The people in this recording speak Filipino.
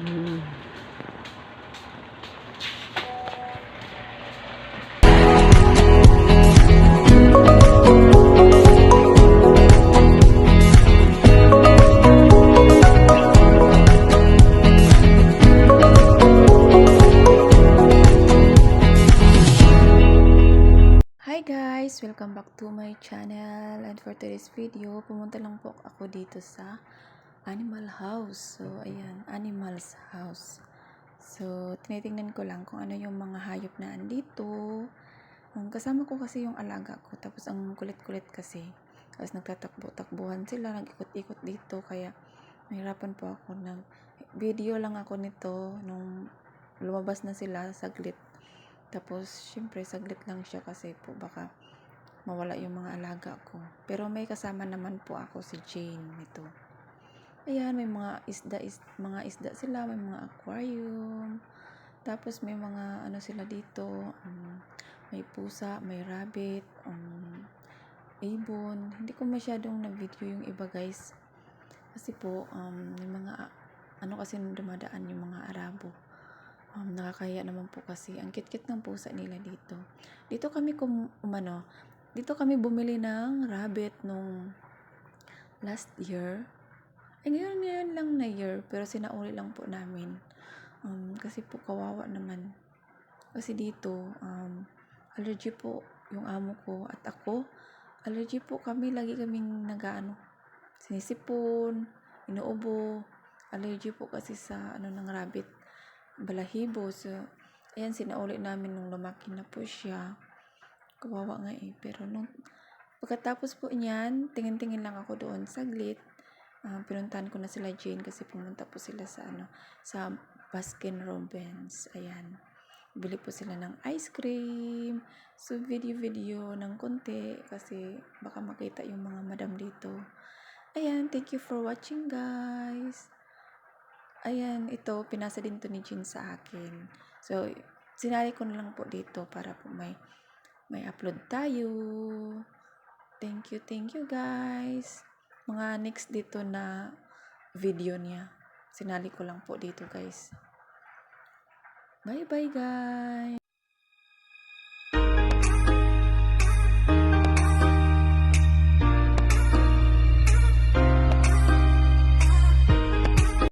Hi guys! Welcome back to my channel and for today's video, pumunta lang po ako dito sa Animal House. So, ayan, Animals House. So, tinitingnan ko lang kung ano yung mga hayop na andito. Um, kasama ko kasi yung alaga ko, tapos ang kulit-kulit kasi. Tapos nagtatakbo-takbuhan sila, nag-ikot-ikot dito, kaya nahirapan po ako ng video lang ako nito nung lumabas na sila saglit. Tapos, syempre, saglit lang siya kasi po baka mawala yung mga alaga ko. Pero may kasama naman po ako si Jane nito. Ayan, may mga isda, is, mga isda sila, may mga aquarium. Tapos may mga ano sila dito, um, may pusa, may rabbit, um, ibon. Hindi ko masyadong na-video yung iba guys. Kasi po, um, may mga, ano kasi dumadaan yung mga Arabo um, nakakaya naman po kasi ang kit-kit ng pusa nila dito. Dito kami kum, umano, dito kami bumili ng rabbit nung last year. Ay ngayon, ngayon lang na year, pero sinauli lang po namin. Um, kasi po kawawa naman. Kasi dito, um, allergy po yung amo ko at ako. Allergy po kami, lagi kaming nagaano, sinisipon, inuubo. Allergy po kasi sa ano ng rabbit balahibo. So, ayan, sinauli namin nung lumaki na po siya. Kawawa nga eh. Pero nung, pagkatapos po niyan, tingin-tingin lang ako doon saglit. Uh, pinuntahan ko na sila Jane kasi pumunta po sila sa ano, sa Baskin Robbins. Ayan. Bili po sila ng ice cream. So, video-video ng konti kasi baka makita yung mga madam dito. Ayan, thank you for watching guys. Ayan, ito, pinasa din to ni Jean sa akin. So, sinali ko na lang po dito para po may, may upload tayo. Thank you, thank you guys. Mga next dito na video niya. Sinali ko lang po dito guys. Bye bye guys.